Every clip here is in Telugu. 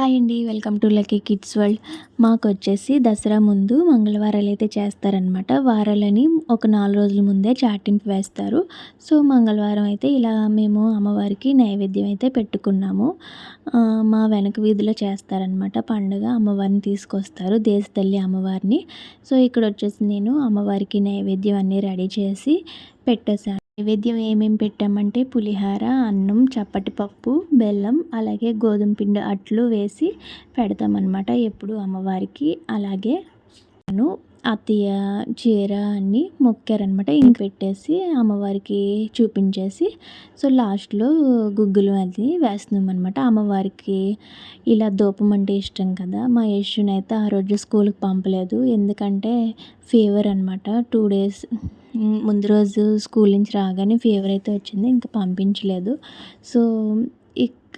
హాయ్ అండి welcome to lucky kids world. మాకు వచ్చేసి దసరా ముందు మంగళవారాలు అయితే చేస్తారనమాట వారాలని ఒక నాలుగు రోజుల ముందే చాటింపు వేస్తారు. సో మంగళవారం అయితే ఇలా మేము అమ్మవారికి నైవేద్యం అయితే పెట్టుకున్నాము. మా వెనక వీధిలో చేస్తారనమాట పండుగ అమ్మవారిని తీసుకొస్తారు దేశ తల్లి అమ్మవారిని. సో ఇక్కడ వచ్చేసి నేను అమ్మవారికి నైవేద్యం అన్నీ రెడీ చేసి పెట్టేశాను. నైవేద్యం ఏమేమి పెట్టామంటే పులిహార అన్నం చప్పటి పప్పు బెల్లం అలాగే గోధుమ పిండి అట్లు వేసి పెడతామన్నమాట ఎప్పుడు అమ్మవారికి. అలాగే నేను అత్తయ్య చీర అన్నీ మొక్కారనమాట ఇంక పెట్టేసి అమ్మవారికి చూపించేసి సో లాస్ట్లో గుగ్గులు అది వేస్తున్నాం అనమాట అమ్మవారికి ఇలా దూపం అంటే ఇష్టం కదా మా యశునైతే ఆ రోజు స్కూల్కి పంపలేదు. ఎందుకంటే ఫీవర్ అనమాట టూ డేస్ ముందు రోజు స్కూల్ నుంచి రాగానే ఫీవర్ అయితే వచ్చింది ఇంకా పంపించలేదు. సో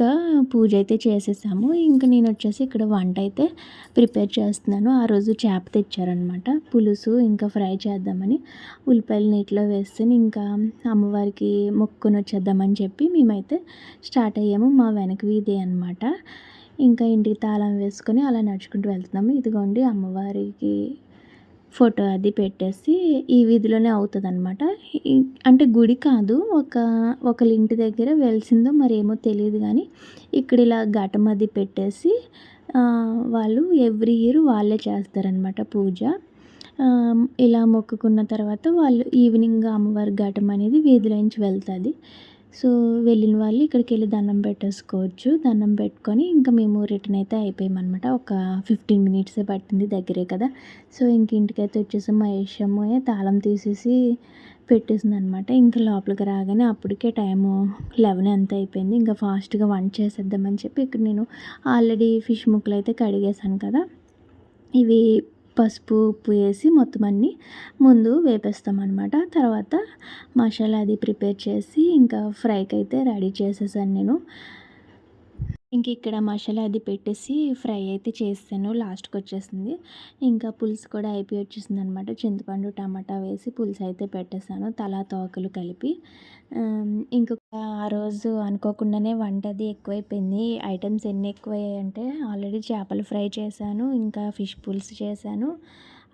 ఇంకా పూజ అయితే చేసేసాము. ఇంకా నేను వచ్చేసి ఇక్కడ వంట అయితే ప్రిపేర్ చేస్తున్నాను. ఆ రోజు చేప తెచ్చారనమాట పులుసు ఇంకా ఫ్రై చేద్దామని ఉల్లిపాయలు నీటిలో వేస్తే ఇంకా అమ్మవారికి మొక్కుని వచ్చేద్దామని చెప్పి మేమైతే స్టార్ట్ అయ్యాము. మా వెనక వీధి అనమాట ఇంకా ఇంటికి తాళం వేసుకొని అలా నడుచుకుంటూ వెళ్తున్నాము. ఇదిగోండి అమ్మవారికి ఫోటో అది పెట్టేసి ఈ వీధిలోనే అవుతుంది అనమాట అంటే గుడి కాదు ఒక ఒకళ్ళ ఇంటి దగ్గర వెలిసిందో మరి ఏమో తెలియదు కానీ ఇక్కడ ఇలా ఘటం అది పెట్టేసి వాళ్ళు ఎవ్రీ ఇయర్ వాళ్ళే చేస్తారనమాట పూజ. ఇలా మొక్కుకున్న తర్వాత వాళ్ళు ఈవినింగ్ అమ్మవారి ఘటం అనేది వీధిలో నుంచి వెళ్తుంది. సో వెళ్ళిన వాళ్ళు ఇక్కడికి వెళ్ళి దండం పెట్టేసుకోవచ్చు. దండం పెట్టుకొని ఇంకా మేము రిటర్న్ అయితే అయిపోయామన్నమాట. ఒక ఫిఫ్టీన్ మినిట్సే పట్టింది దగ్గరే కదా. సో ఇంక ఇంటికైతే వచ్చేసి. మహేషమ్మ తాళం తీసేసి పెట్టేసింది అనమాట ఇంకా లోపలికి రాగానే అప్పటికే టైము లెవెన్ ఎంత అయిపోయింది. ఇంకా ఫాస్ట్గా వంట చేసేద్దామని చెప్పి ఇక్కడ నేను ఆల్రెడీ ఫిష్ ముక్కలు అయితే కడిగేసాను కదా. ఇవి పసుపు ఉప్పు వేసి మొత్తం అన్నీ ముందు వేపేస్తాం అనమాట తర్వాత మసాలా అది ప్రిపేర్ చేసి ఇంకా ఫ్రైకి అయితే రెడీ చేసేసాను నేను. ఇంక ఇక్కడ మసాలా అది పెట్టేసి ఫ్రై అయితే చేస్తాను. లాస్ట్కి వచ్చేసింది. ఇంకా పులుసు కూడా అయిపోయి వచ్చేసింది అనమాట చింతపండు టమాటా వేసి పులుసు అయితే పెట్టేశాను. తలా తోకలు కలిపి. ఇంకొక ఆ రోజు అనుకోకుండానే వంట అది ఎక్కువైపోయింది. ఐటమ్స్ ఎన్ని ఎక్కువయ్యాయంటే ఆల్రెడీ చేపలు ఫ్రై చేశాను. ఇంకా ఫిష్ పులుసు చేశాను.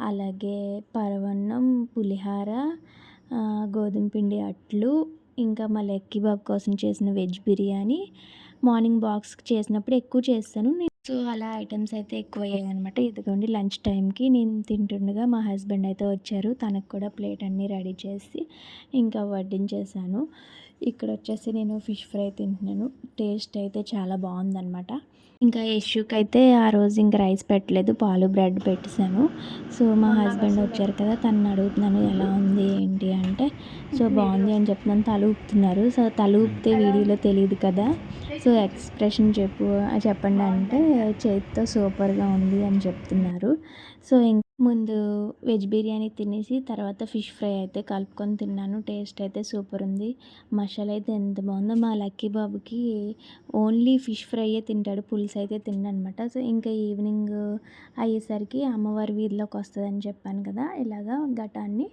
అలాగే పరవన్నం పులిహార గోధుమ పిండి అట్లు ఇంకా మా లెక్కీ బాబు కోసం చేసిన వెజ్ బిర్యానీ మార్నింగ్ బాక్స్ చేసినప్పుడు ఎక్కువ చేస్తాను. సో అలా ఐటమ్స్ అయితే ఎక్కువ అయ్యాయి అనమాట ఇదిగోండి లంచ్ టైంకి నేను తింటుండగా మా హస్బెండ్ అయితే వచ్చారు. తనకు కూడా ప్లేట్ అన్నీ రెడీ చేసి ఇంకా వడ్డించేసాను ఇక్కడ వచ్చేసి నేను ఫిష్ ఫ్రై తింటున్నాను. టేస్ట్ అయితే చాలా బాగుందనమాట ఇంకా యశుకి అయితే ఆ రోజు ఇంకా రైస్ పెట్టలేదు పాలు బ్రెడ్ పెట్టేశాను. సో మా హస్బెండ్ వచ్చారు కదా తను అడుగుతున్నాను ఎలా ఉంది ఏంటి అంటే సో బాగుంది అని చెప్తున్నాను తల ఊపుతున్నారు. సో తల ఊపితే వీడియోలో తెలియదు కదా. సో ఎక్స్ప్రెషన్ చెప్పు చెప్పండి అంటే చేతితో సూపర్గా ఉంది అని చెప్తున్నారు. సో ఇంక ముందు వెజ్ బిర్యానీ తినేసి తర్వాత ఫిష్ ఫ్రై అయితే కలుపుకొని తిన్నాను. టేస్ట్ అయితే సూపర్ ఉంది. మసాలా అయితే ఎంత బాగుందో. మా లక్కీ బాబుకి ఓన్లీ ఫిష్ ఫ్రైయే తింటాడు. పులుసు అయితే తిండనమాట సో ఇంకా ఈవినింగ్ అయ్యేసరికి అమ్మవారి వీధిలోకి వస్తుందని చెప్పాను కదా ఇలాగా ఘటాన్ని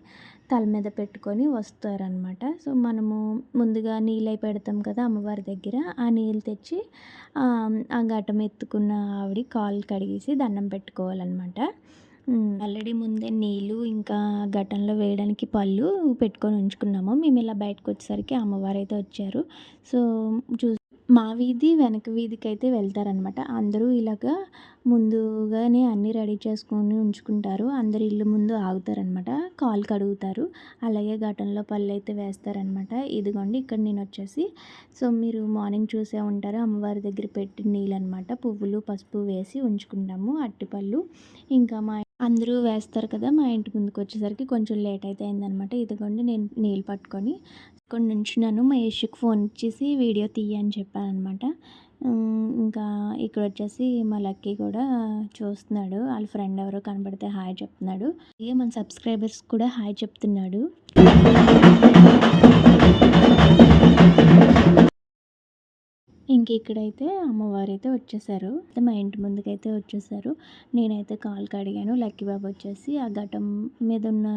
తల మీద పెట్టుకొని వస్తారనమాట సో మనము ముందుగా నీళ్ళు అయి పెడతాం కదా అమ్మవారి దగ్గర ఆ నీళ్ళు తెచ్చి ఆ ఘటం ఎత్తుకున్న ఆవిడ కాలు కడిగేసి దండం పెట్టుకోవాలన్నమాట. ఆల్రెడీ ముందే నీళ్ళు ఇంకా ఘటంలో వేయడానికి పళ్ళు పెట్టుకొని ఉంచుకున్నాము. మేము ఇలా బయటకు వచ్చేసరికి అమ్మవారు అయితే వచ్చారు. సో చూ మా వీధి వెనక వీధికి అయితే వెళ్తారనమాట అందరూ ఇలాగా ముందుగానే అన్నీ రెడీ చేసుకొని ఉంచుకుంటారు. అందరు ఇల్లు ముందు ఆగుతారనమాట కాలు కడుగుతారు. అలాగే ఘటనలో పళ్ళు అయితే వేస్తారనమాట ఇదిగోండి ఇక్కడ నేను వచ్చేసి సో మీరు మార్నింగ్ చూసే ఉంటారు. అమ్మవారి దగ్గర పెట్టిన నీళ్ళు అనమాట పువ్వులు పసుపు వేసి ఉంచుకుంటాము. అట్టిపళ్ళు. ఇంకా మా అందరూ వేస్తారు కదా మా ఇంటి ముందుకు వచ్చేసరికి కొంచెం లేట్ అయితే అయిందనమాట ఇదిగోండి నేను నీళ్ళు పట్టుకొని ఇక్కడ నుంచున్నాను మహేష్కి ఫోన్ ఇచ్చేసి వీడియో తీయని చెప్పానమాట ఇంకా ఇక్కడ వచ్చేసి మా లక్కీ కూడా చూస్తున్నాడు. వాళ్ళ ఫ్రెండ్ ఎవరో కనబడితే హాయ్ చెప్తున్నాడు. ఇక మన సబ్స్క్రైబర్స్ కూడా హాయ్ చెప్తున్నాడు. ఇంక ఇక్కడైతే అమ్మవారు అయితే వచ్చేసారు. అయితే మా ఇంటి ముందుకైతే వచ్చేసారు. నేనైతే కాలు కడిగాను. లక్కీ బాబు వచ్చేసి ఆ ఘటం మీద ఉన్న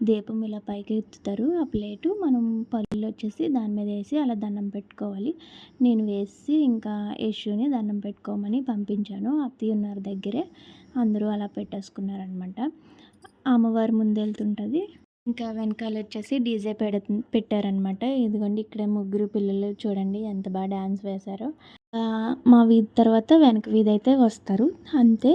దీపం ఇలా పైకి ఎత్తుతారు. ఆ ప్లేటు మనం పళ్ళు వచ్చేసి దాని మీద వేసి అలా దండం పెట్టుకోవాలి. నేను వేసి ఇంకా యశుని దండం పెట్టుకోమని పంపించాను. అత్తయ్య ఉన్నారు దగ్గరే. అందరూ అలా పెట్టేసుకున్నారనమాట అమ్మవారు ముందు వెళ్తుంటుంది. ఇంకా వెనకాల వచ్చేసి డీజే పెడ పెట్టారనమాట ఇదిగోండి ఇక్కడ ముగ్గురు పిల్లలు చూడండి ఎంత బాగా డ్యాన్స్ వేశారో. మా వీధి తర్వాత వెనక వీధి అయితే వస్తారు. అంతే.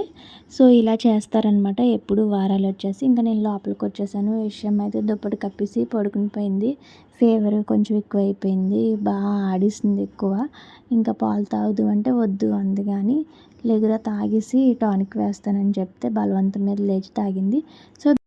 సో ఇలా చేస్తారనమాట ఎప్పుడు వారాలు వచ్చేసి. ఇంకా నేను లోపలికి వచ్చేసాను. విషయం అయితే దుప్పటి కప్పేసి పడుకుని పోయింది. ఫీవర్ కొంచెం ఎక్కువ అయిపోయింది బాగా ఆడిస్తుంది ఎక్కువ. ఇంకా పాలు తాగుదు అంటే వద్దు అంది కానీ లేదురా తాగేసి టానిక్ వేస్తానని చెప్తే బలవంతం మీద లేచి తాగింది. సో